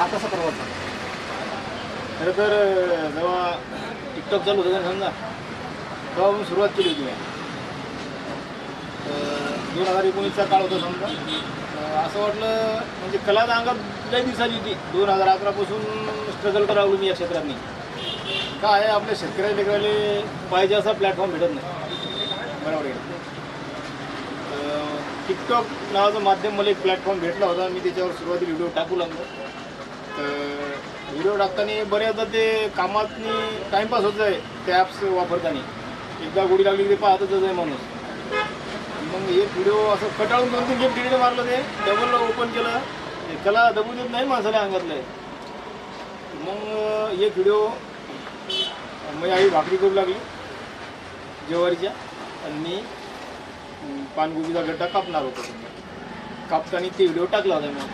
आता कसा प्रवास झाला. खरं तर जेव्हा टिकटॉक चालू होतं समजा तेव्हा मी सुरुवात केली होती. दोन हजार एकोणीसचा काळ होता समजा. असं वाटलं म्हणजे कला अंगात लय दिवसाची होती. दोन हजार अकरापासून स्ट्रगल करावं मी या क्षेत्रात मी काय आहे आपल्या शेतकऱ्या लेकराले पाहिजे असा प्लॅटफॉर्म भेटत नाही. बरोबर टिकटॉक नावाचं माध्यम मला एक प्लॅटफॉर्म भेटला होता. मी त्याच्यावर सुरुवातीला व्हिडिओ टाकू लागलो. तर व्हिडिओ टाकताना बऱ्याचदा ते कामातनी टाईमपास होत आहे ते ॲप्स वापरताना. एकदा गोडी लागली ते पाहतच आहे माणूस. मग एक व्हिडिओ असं कटाळून दोन तीन गेम डिलीट मारलं ते डबल ओपन केलं ते कला दबू देत नाही माणसाला अंगातलं. मग एक व्हिडिओ म्हणजे माझी आई भाकरी करू लागली जेवारीच्या आणि मी पानगुबीचा पानगोबीचा गड्डा कापणार होतो. कापताना ते व्हिडिओ टाकला होता मग